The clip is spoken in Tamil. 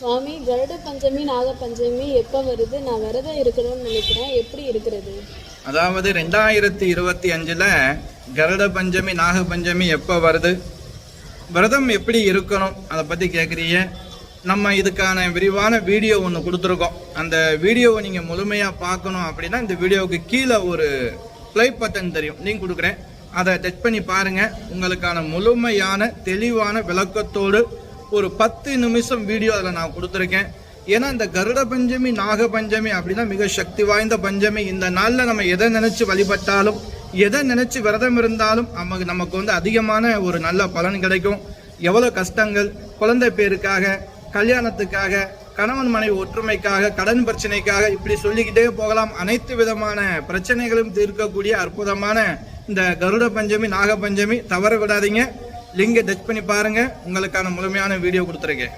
சுவாமி கருட பஞ்சமி நாக பஞ்சமி எப்போ வருது? நான் விரதம் இருக்கணும்னு நினைக்கிறேன். எப்படி இருக்கிறது? அதாவது ரெண்டாயிரத்தி இருபத்தி அஞ்சில் கருட பஞ்சமி நாக பஞ்சமி எப்போ வருது? விரதம் எப்படி இருக்கணும்? அதை பற்றி கேட்குறீங்க நம்ம இதுக்கான விரிவான வீடியோ ஒன்று கொடுத்துருக்கோம். அந்த வீடியோவை நீங்கள் முழுமையாக பார்க்கணும் அப்படின்னா இந்த வீடியோவுக்கு கீழே ஒரு ப்ளே பட்டன் தெரியும். லிங்க் கொடுக்குறேன். அதை டச் பண்ணி பாருங்கள் உங்களுக்கான முழுமையான தெளிவான விளக்கத்தோடு ஒரு பத்து நிமிஷம் வீடியோ அதில் நான் கொடுத்துருக்கேன். ஏன்னா இந்த கருட பஞ்சமி நாக பஞ்சமி அப்படின்னா மிக சக்தி வாய்ந்த பஞ்சமி. இந்த நாளில் நம்ம எதை நினச்சி வழிபட்டாலும் எதை நினச்சி விரதம் இருந்தாலும் நமக்கு நமக்கு வந்து அதிகமான ஒரு நல்ல பலன் கிடைக்கும். எவ்வளோ கஷ்டங்கள் குழந்தை பேருக்காக கல்யாணத்துக்காக கணவன் மனைவி ஒற்றுமைக்காக கடன் பிரச்சனைக்காக இப்படி சொல்லிக்கிட்டே போகலாம். அனைத்து விதமான பிரச்சனைகளும் தீர்க்கக்கூடிய அற்புதமான இந்த கருட பஞ்சமி நாக பஞ்சமி. தவற விடாதீங்க. லிங்கை டச் பண்ணி பாருங்க. உங்களுக்கான முழுமையான வீடியோ கொடுத்துருக்கேன்.